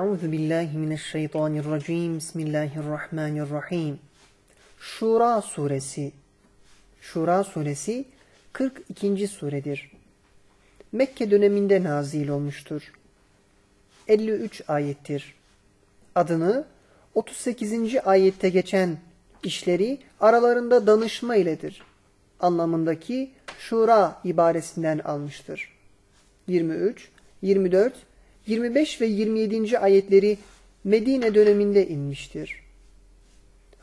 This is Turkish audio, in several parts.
Euzu billahi mineşşeytanirracim. Bismillahirrahmanirrahim. Şura suresi. Şura suresi 42. suredir. Mekke döneminde nazil olmuştur. 53 ayettir. Adını 38. ayette geçen işleri aralarında danışma iledir. Anlamındaki şura ibaresinden almıştır. 23, 24, 25 ve 27. ayetleri Medine döneminde inmiştir.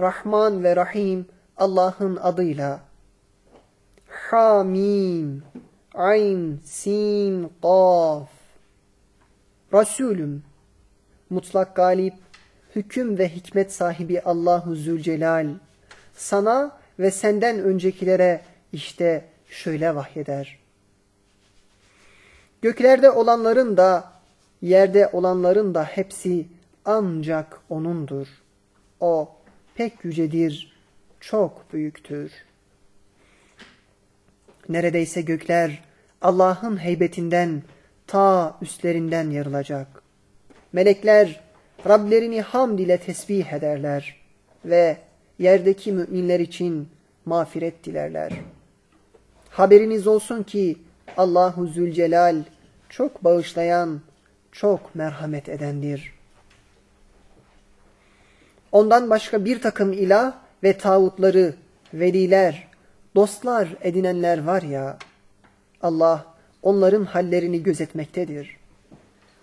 Rahman ve Rahim Allah'ın adıyla. Hamim, Ayn, Sin, Qaf. Resulüm, mutlak galip, hüküm ve hikmet sahibi Allahu Zülcelal, sana ve senden öncekilere işte şöyle vahyeder. Göklerde olanların da, yerde olanların da hepsi ancak O'nundur. O pek yücedir, çok büyüktür. Neredeyse gökler Allah'ın heybetinden ta üstlerinden yarılacak. Melekler Rablerini hamd ile tesbih ederler ve yerdeki müminler için mağfiret dilerler. Haberiniz olsun ki Allahu Zülcelal çok bağışlayan, çok merhamet edendir. Ondan başka bir takım ilah ve tağutları, veliler, dostlar edinenler var ya, Allah onların hallerini gözetmektedir.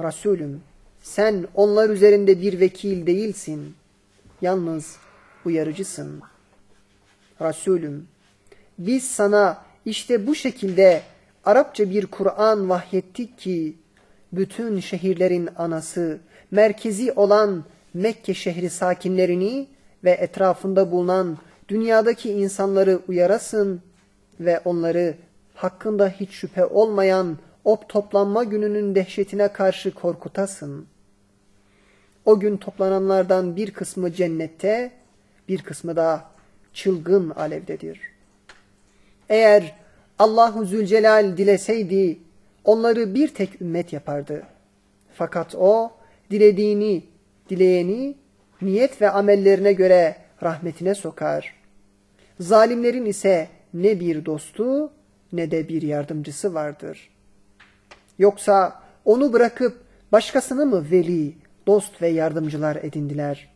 Resulüm, sen onlar üzerinde bir vekil değilsin. Yalnız uyarıcısın. Resulüm, biz sana işte bu şekilde Arapça bir Kur'an vahyettik ki, bütün şehirlerin anası, merkezi olan Mekke şehri sakinlerini ve etrafında bulunan dünyadaki insanları uyarasın ve onları hakkında hiç şüphe olmayan o toplanma gününün dehşetine karşı korkutasın. O gün toplananlardan bir kısmı cennette, bir kısmı da çılgın alevdedir. Eğer Allahu Zülcelal dileseydi onları bir tek ümmet yapardı. Fakat o dilediğini, dileyeni niyet ve amellerine göre rahmetine sokar. Zalimlerin ise ne bir dostu ne de bir yardımcısı vardır. Yoksa onu bırakıp başkasını mı veli, dost ve yardımcılar edindiler?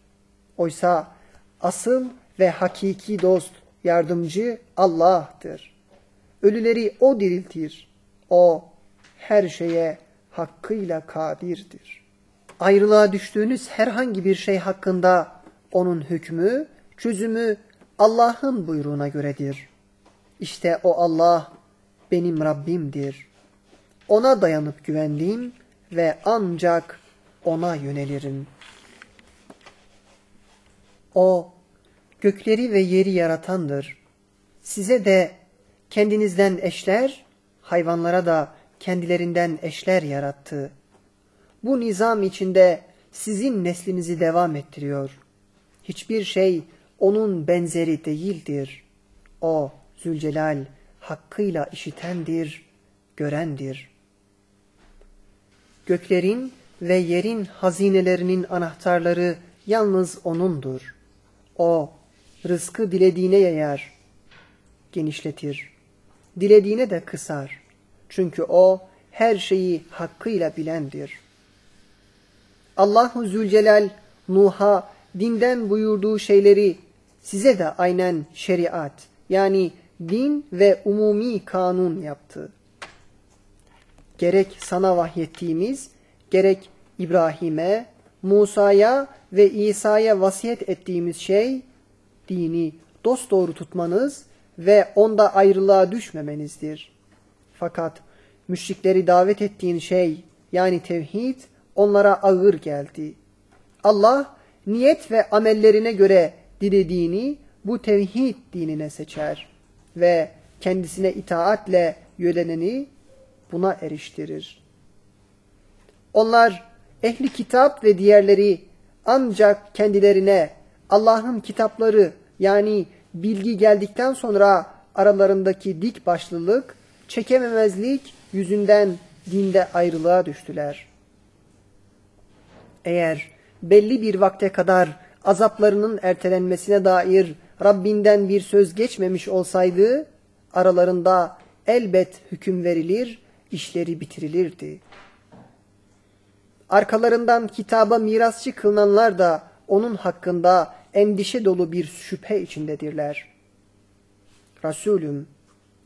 Oysa asıl ve hakiki dost, yardımcı Allah'tır. Ölüleri O diriltir. O her şeye hakkıyla kadirdir. Ayrılığa düştüğünüz herhangi bir şey hakkında onun hükmü, çözümü Allah'ın buyruğuna göredir. İşte o Allah benim Rabbimdir. Ona dayanıp güvendiğim ve ancak ona yönelirim. O gökleri ve yeri yaratandır. Size de kendinizden eşler, hayvanlara da kendilerinden eşler yarattı. Bu nizam içinde sizin neslinizi devam ettiriyor. Hiçbir şey onun benzeri değildir. O Zülcelal hakkıyla işitendir, görendir. Göklerin ve yerin hazinelerinin anahtarları yalnız O'nundur. O rızkı dilediğine yayar, genişletir. Dilediğine de kısar. Çünkü O her şeyi hakkıyla bilendir. Allahu Zülcelal Nuh'a dinden buyurduğu şeyleri size de aynen şeriat yani din ve umumi kanun yaptı. Gerek sana vahyettiğimiz, gerek İbrahim'e, Musa'ya ve İsa'ya vasiyet ettiğimiz şey, dini dosdoğru tutmanız ve onda ayrılığa düşmemenizdir. Fakat müşrikleri davet ettiğin şey, yani tevhid, onlara ağır geldi. Allah, niyet ve amellerine göre dilediğini bu tevhid dinine seçer ve kendisine itaatle yöneleni buna eriştirir. Onlar ehli kitap ve diğerleri ancak kendilerine Allah'ın kitapları yani bilgi geldikten sonra aralarındaki dik başlılık, çekememezlik yüzünden dinde ayrılığa düştüler. Eğer belli bir vakte kadar azaplarının ertelenmesine dair Rabbinden bir söz geçmemiş olsaydı aralarında elbet hüküm verilir, işleri bitirilirdi. Arkalarından kitaba mirasçı kılınanlar da onun hakkında endişe dolu bir şüphe içindedirler. Resulüm,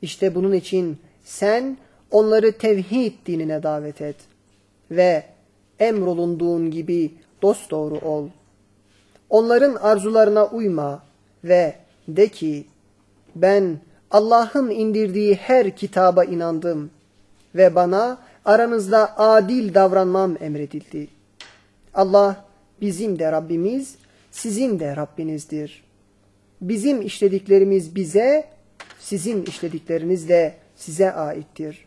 işte bunun için sen onları tevhid dinine davet et ve emrolunduğun gibi dosdoğru ol. Onların arzularına uyma ve de ki ben Allah'ın indirdiği her kitaba inandım ve bana aranızda adil davranmam emredildi. Allah bizim de Rabbimiz, sizin de Rabbinizdir. Bizim işlediklerimiz bize, sizin işledikleriniz de size aittir.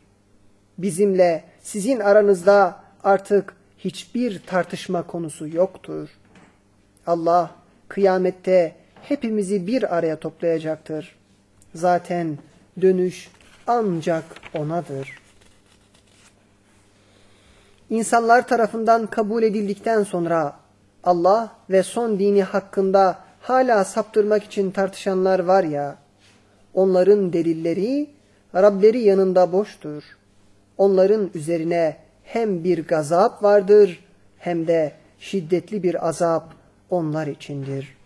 Bizimle sizin aranızda artık hiçbir tartışma konusu yoktur. Allah kıyamette hepimizi bir araya toplayacaktır. Zaten dönüş ancak O'nadır. İnsanlar tarafından kabul edildikten sonra Allah ve son dini hakkında hala saptırmak için tartışanlar var ya, onların delilleri Rableri yanında boştur. Onların üzerine hem bir gazap vardır hem de şiddetli bir azap onlar içindir.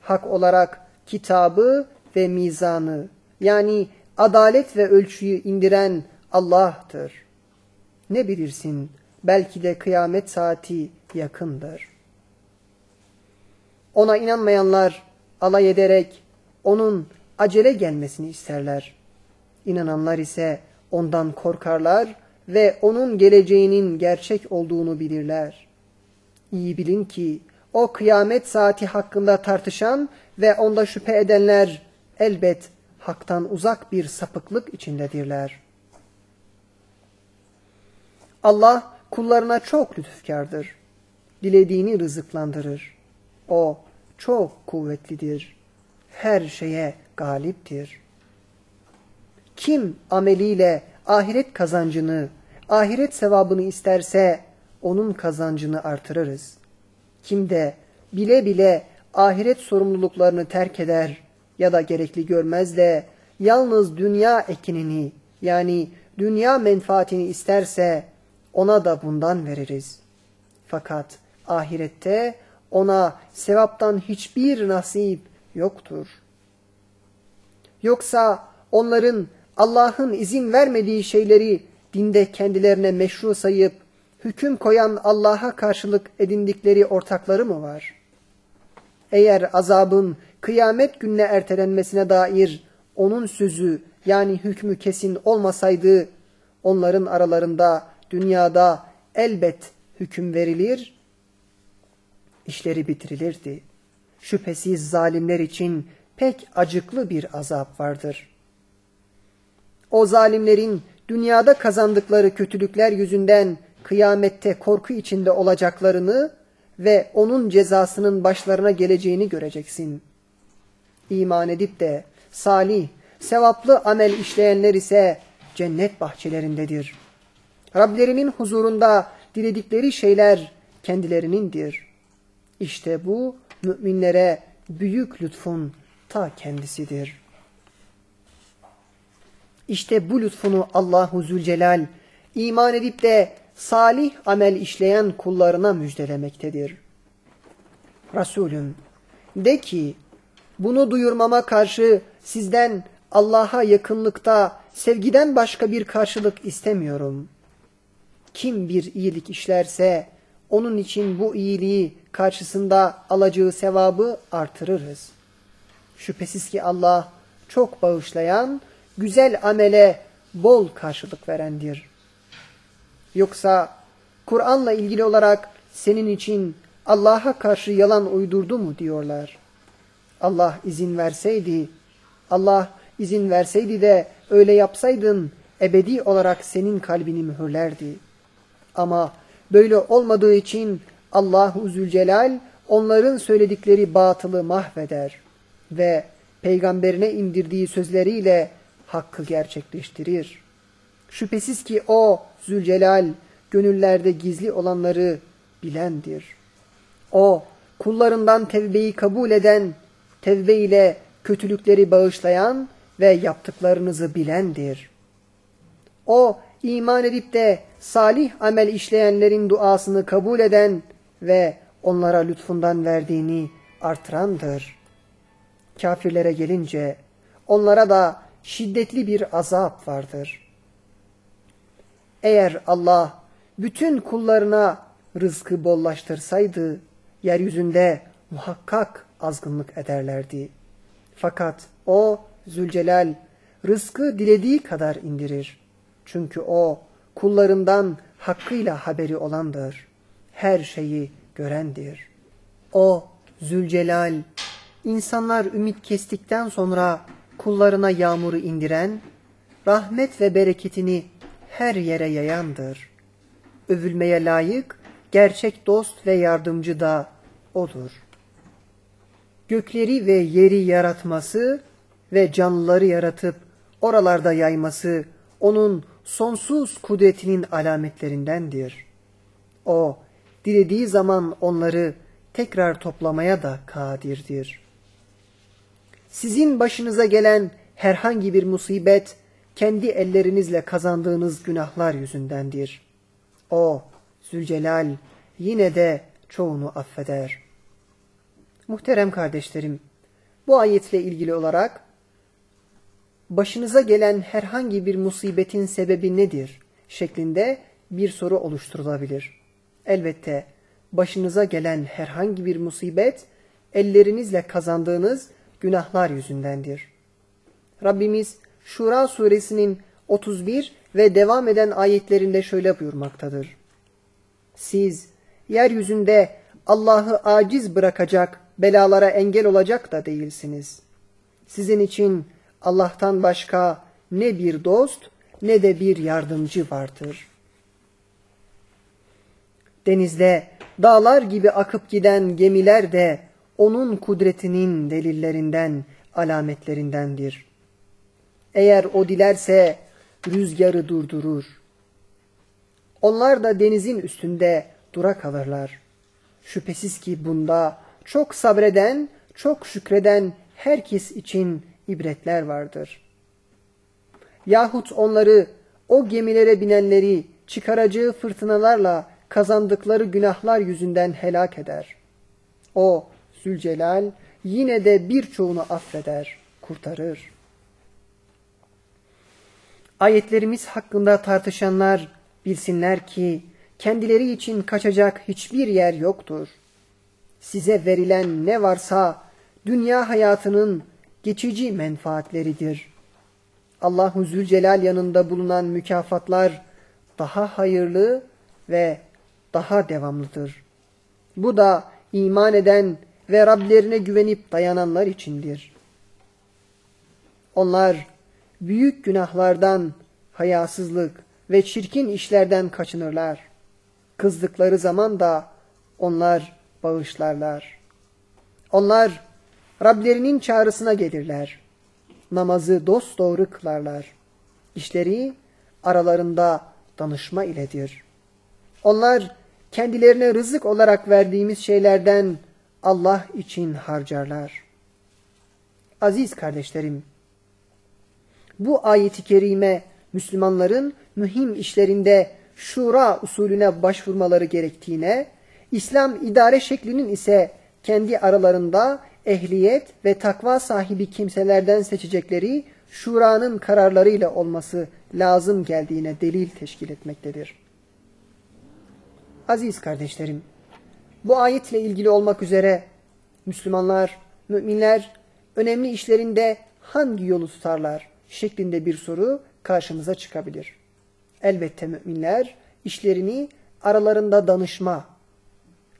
Hak olarak kitabı ve mizanı yani adalet ve ölçüyü indiren Allah'tır. Ne bilirsin belki de kıyamet saati yakındır. Ona inanmayanlar alay ederek onun acele gelmesini isterler. İnananlar ise ondan korkarlar ve onun geleceğinin gerçek olduğunu bilirler. İyi bilin ki o kıyamet saati hakkında tartışan ve onda şüphe edenler elbet haktan uzak bir sapıklık içindedirler. Allah kullarına çok lütufkardır. Dilediğini rızıklandırır. O çok kuvvetlidir. Her şeye galiptir. Kim ameliyle ahiret kazancını, ahiret sevabını isterse onun kazancını artırırız. Kim de bile bile ahiret sorumluluklarını terk eder ya da gerekli görmez de yalnız dünya ekinini yani dünya menfaatini isterse ona da bundan veririz. Fakat ahirette ona sevaptan hiçbir nasip yoktur. Yoksa onların Allah'ın izin vermediği şeyleri dinde kendilerine meşru sayıp hüküm koyan Allah'a karşılık edindikleri ortakları mı var? Eğer azabın kıyamet gününe ertelenmesine dair onun sözü yani hükmü kesin olmasaydı onların aralarında dünyada elbet hüküm verilir, işleri bitirilirdi. Şüphesiz zalimler için pek acıklı bir azap vardır. O zalimlerin dünyada kazandıkları kötülükler yüzünden kıyamette korku içinde olacaklarını ve onun cezasının başlarına geleceğini göreceksin. İman edip de salih, sevaplı amel işleyenler ise cennet bahçelerindedir. Rablerinin huzurunda diledikleri şeyler kendilerinindir. İşte bu müminlere büyük lütfun ta kendisidir. İşte bu lütfunu Allahu Zülcelal iman edip de salih amel işleyen kullarına müjdelemektedir. Resulüm de ki bunu duyurmama karşı sizden Allah'a yakınlıkta sevgiden başka bir karşılık istemiyorum. Kim bir iyilik işlerse onun için bu iyiliği karşısında alacağı sevabı artırırız. Şüphesiz ki Allah çok bağışlayan, güzel amele bol karşılık verendir. Yoksa Kur'an'la ilgili olarak senin için Allah'a karşı yalan uydurdu mu diyorlar. Allah izin verseydi, Allah izin verseydi de öyle yapsaydın ebedi olarak senin kalbini mühürlerdi. Ama böyle olmadığı için Allahu Zülcelal onların söyledikleri batılı mahveder ve peygamberine indirdiği sözleriyle hakkı gerçekleştirir. Şüphesiz ki o Zülcelal gönüllerde gizli olanları bilendir. O kullarından tevbeyi kabul eden, tevbe ile kötülükleri bağışlayan ve yaptıklarınızı bilendir. O iman edip de salih amel işleyenlerin duasını kabul eden ve onlara lütfundan verdiğini artırandır. Kafirlere gelince onlara da şiddetli bir azap vardır. Eğer Allah bütün kullarına rızkı bollaştırsaydı, yeryüzünde muhakkak azgınlık ederlerdi. Fakat o Zülcelal rızkı dilediği kadar indirir. Çünkü o kullarından hakkıyla haberi olandır. Her şeyi görendir. O Zülcelal insanlar ümit kestikten sonra kullarına yağmuru indiren, rahmet ve bereketini her yere yayandır. Övülmeye layık, gerçek dost ve yardımcı da O'dur. Gökleri ve yeri yaratması ve canlıları yaratıp oralarda yayması O'nun sonsuz kudretinin alametlerindendir. O, dilediği zaman onları tekrar toplamaya da kadirdir. Sizin başınıza gelen herhangi bir musibet, kendi ellerinizle kazandığınız günahlar yüzündendir. O, Zülcelal, yine de çoğunu affeder. Muhterem kardeşlerim, bu ayetle ilgili olarak, başınıza gelen herhangi bir musibetin sebebi nedir? şeklinde bir soru oluşturulabilir. Elbette başınıza gelen herhangi bir musibet, ellerinizle kazandığınız günahlar yüzündendir. Rabbimiz Şura suresinin 31 ve devam eden ayetlerinde şöyle buyurmaktadır. Siz yeryüzünde Allah'ı aciz bırakacak, belalara engel olacak da değilsiniz. Sizin için Allah'tan başka ne bir dost ne de bir yardımcı vardır. Denizde dağlar gibi akıp giden gemiler de onun kudretinin delillerinden, alametlerindendir. Eğer o dilerse rüzgarı durdurur. Onlar da denizin üstünde dura kalırlar. Şüphesiz ki bunda çok sabreden, çok şükreden herkes için ibretler vardır. Yahut onları, o gemilere binenleri çıkaracağı fırtınalarla kazandıkları günahlar yüzünden helak eder. O Zülcelal yine de birçoğunu affeder, kurtarır. Ayetlerimiz hakkında tartışanlar bilsinler ki kendileri için kaçacak hiçbir yer yoktur. Size verilen ne varsa dünya hayatının geçici menfaatleridir. Allahu Zülcelal yanında bulunan mükafatlar daha hayırlı ve daha devamlıdır. Bu da iman eden ve Rablerine güvenip dayananlar içindir. Onlar büyük günahlardan, hayasızlık ve çirkin işlerden kaçınırlar. Kızdıkları zaman da onlar bağışlarlar. Onlar Rablerinin çağrısına gelirler. Namazı dosdoğru kılarlar. İşleri aralarında danışma iledir. Onlar kendilerine rızık olarak verdiğimiz şeylerden Allah için harcarlar. Aziz kardeşlerim, bu ayeti kerime Müslümanların mühim işlerinde şura usulüne başvurmaları gerektiğine, İslam idare şeklinin ise kendi aralarında ehliyet ve takva sahibi kimselerden seçecekleri şuranın kararlarıyla olması lazım geldiğine delil teşkil etmektedir. Aziz kardeşlerim, bu ayetle ilgili olmak üzere Müslümanlar, müminler önemli işlerinde hangi yolu tutarlar şeklinde bir soru karşımıza çıkabilir. Elbette müminler işlerini aralarında danışma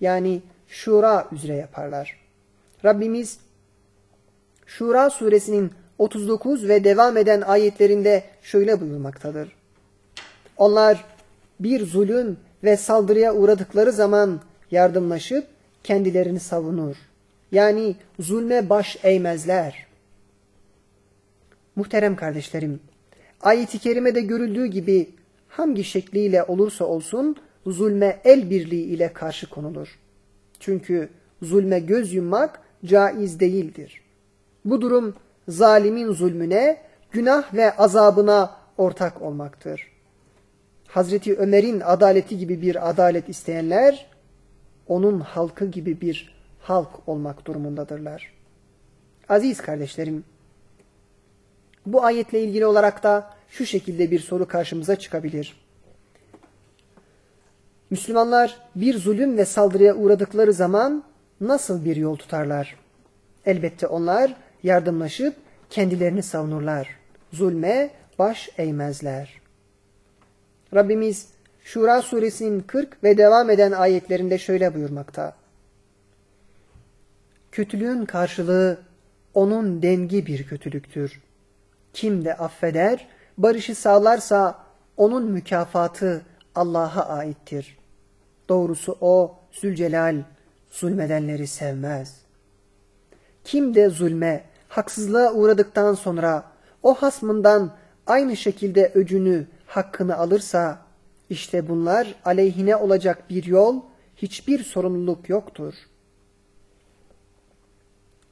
yani şura üzere yaparlar. Rabbimiz Şura suresinin 39 ve devam eden ayetlerinde şöyle buyurmaktadır. Onlar bir zulüm ve saldırıya uğradıkları zaman yardımlaşıp kendilerini savunur. Yani zulme baş eğmezler. Muhterem kardeşlerim, ayet-i kerimede görüldüğü gibi hangi şekliyle olursa olsun zulme el birliği ile karşı konulur. Çünkü zulme göz yummak caiz değildir. Bu durum zalimin zulmüne, günah ve azabına ortak olmaktır. Hazreti Ömer'in adaleti gibi bir adalet isteyenler, onun halkı gibi bir halk olmak durumundadırlar. Aziz kardeşlerim, bu ayetle ilgili olarak da şu şekilde bir soru karşımıza çıkabilir. Müslümanlar bir zulüm ve saldırıya uğradıkları zaman nasıl bir yol tutarlar? Elbette onlar yardımlaşıp kendilerini savunurlar. Zulme baş eğmezler. Rabbimiz Şura suresinin 40 ve devam eden ayetlerinde şöyle buyurmakta. Kötülüğün karşılığı onun dengi bir kötülüktür. Kim de affeder, barışı sağlarsa onun mükafatı Allah'a aittir. Doğrusu o Zülcelal zulmedenleri sevmez. Kim de zulme, haksızlığa uğradıktan sonra o hasmından aynı şekilde öcünü, hakkını alırsa işte bunlar aleyhine olacak bir yol, hiçbir sorumluluk yoktur.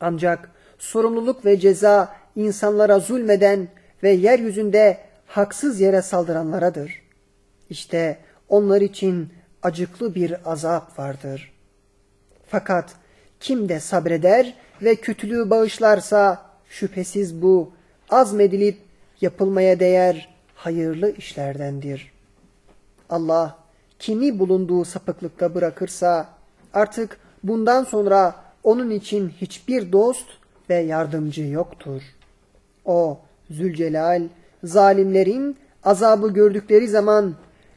Ancak sorumluluk ve ceza insanlara zulmeden ve yeryüzünde haksız yere saldıranlaradır. İşte onlar için acıklı bir azap vardır. Fakat kim de sabreder ve kötülüğü bağışlarsa şüphesiz bu azmedilip yapılmaya değer hayırlı işlerdendir. Allah kimi bulunduğu sapıklıkta bırakırsa artık bundan sonra onun için hiçbir dost ve yardımcı yoktur. O Zülcelal zalimlerin azabı gördükleri zaman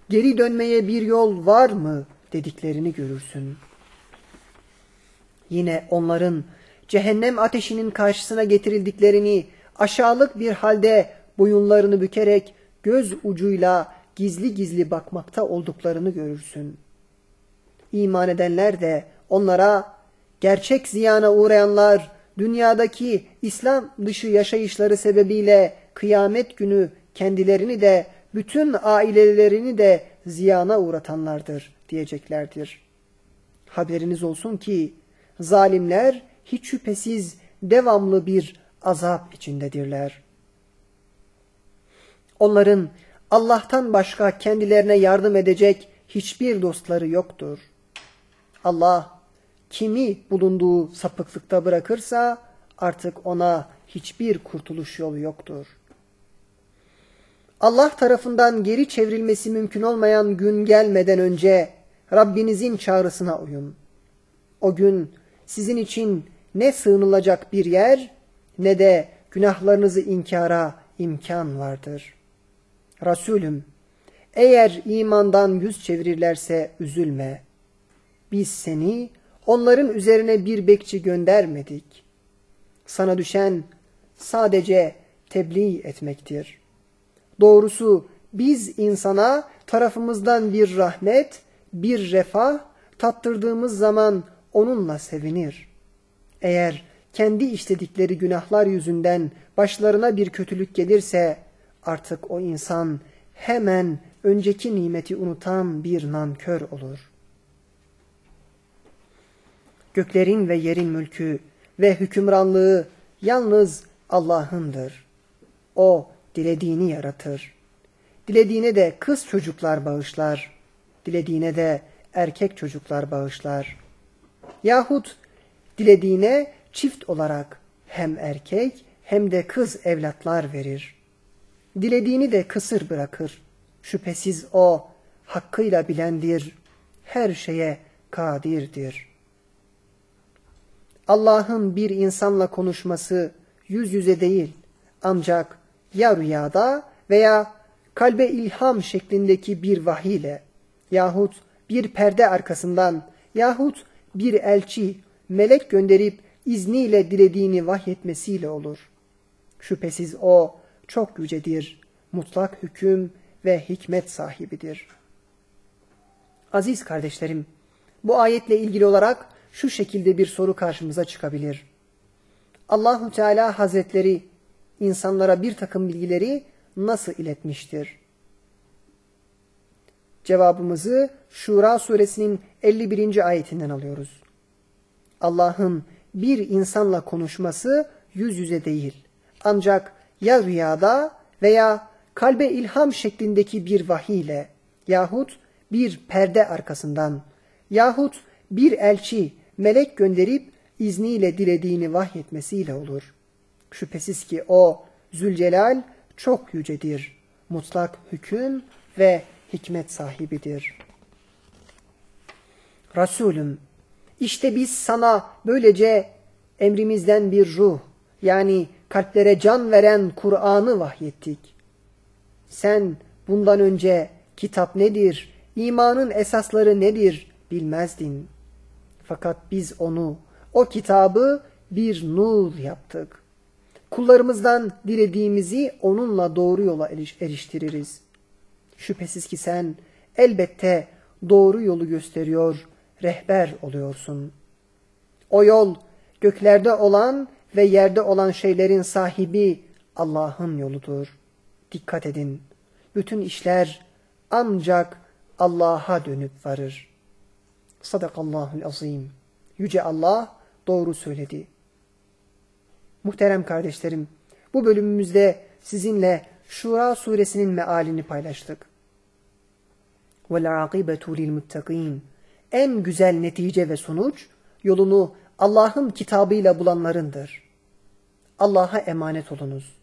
geri dönmeye bir yol var mı dediklerini görürsün. Yine onların cehennem ateşinin karşısına getirildiklerini aşağılık bir halde boyunlarını bükerek göz ucuyla gizli gizli bakmakta olduklarını görürsün. İman edenler de onlara gerçek ziyana uğrayanlar dünyadaki İslam dışı yaşayışları sebebiyle kıyamet günü kendilerini de bütün ailelerini de ziyana uğratanlardır diyeceklerdir. Haberiniz olsun ki zalimler hiç şüphesiz devamlı bir azap içindedirler. Onların Allah'tan başka kendilerine yardım edecek hiçbir dostları yoktur. Allah kimi bulunduğu sapıklıkta bırakırsa artık ona hiçbir kurtuluş yolu yoktur. Allah tarafından geri çevrilmesi mümkün olmayan gün gelmeden önce Rabbinizin çağrısına uyun. O gün sizin için ne sığınılacak bir yer ne de günahlarınızı inkara imkan vardır. Resulüm, eğer imandan yüz çevirirlerse üzülme. Biz seni onların üzerine bir bekçi göndermedik. Sana düşen sadece tebliğ etmektir. Doğrusu biz insana tarafımızdan bir rahmet, bir refah tattırdığımız zaman onunla sevinir. Eğer kendi işledikleri günahlar yüzünden başlarına bir kötülük gelirse artık o insan hemen önceki nimeti unutan bir nankör olur. Göklerin ve yerin mülkü ve hükümranlığı yalnız Allah'ındır. O dilediğini yaratır. Dilediğine de kız çocuklar bağışlar. Dilediğine de erkek çocuklar bağışlar. Yahut dilediğine çift olarak hem erkek hem de kız evlatlar verir. Dilediğini de kısır bırakır. Şüphesiz o hakkıyla bilendir, her şeye kadirdir. Allah'ın bir insanla konuşması yüz yüze değil ancak ya rüyada veya kalbe ilham şeklindeki bir vahiyle yahut bir perde arkasından yahut bir elçi melek gönderip izniyle dilediğini vahyetmesiyle olur. Şüphesiz o çok yücedir, mutlak hüküm ve hikmet sahibidir. Aziz kardeşlerim, bu ayetle ilgili olarak şu şekilde bir soru karşımıza çıkabilir. Allahu Teala Hazretleri insanlara bir takım bilgileri nasıl iletmiştir? Cevabımızı Şura suresinin 51. ayetinden alıyoruz. Allah'ın bir insanla konuşması yüz yüze değil. Ancak ya rüyada veya kalbe ilham şeklindeki bir vahiy ile yahut bir perde arkasından yahut bir elçi melek gönderip izniyle dilediğini vahyetmesiyle olur. Şüphesiz ki o Zülcelal çok yücedir. Mutlak hüküm ve hikmet sahibidir. Resulüm, işte biz sana böylece emrimizden bir ruh, yani kalplere can veren Kur'an'ı vahyettik. Sen bundan önce kitap nedir, imanın esasları nedir bilmezdin. Fakat biz onu, o kitabı bir nur yaptık. Kullarımızdan dilediğimizi onunla doğru yola eriştiririz. Şüphesiz ki sen elbette doğru yolu gösteriyor, rehber oluyorsun. O yol göklerde olan ve yerde olan şeylerin sahibi Allah'ın yoludur. Dikkat edin. Bütün işler ancak Allah'a dönüp varır. Sadakallahul azim. Yüce Allah doğru söyledi. Muhterem kardeşlerim, bu bölümümüzde sizinle Şura suresinin mealini paylaştık. وَالْعَاقِبَةُ لِلْمُتَّقِينَ En güzel netice ve sonuç yolunu Allah'ın kitabıyla bulanlarındır. Allah'a emanet olunuz.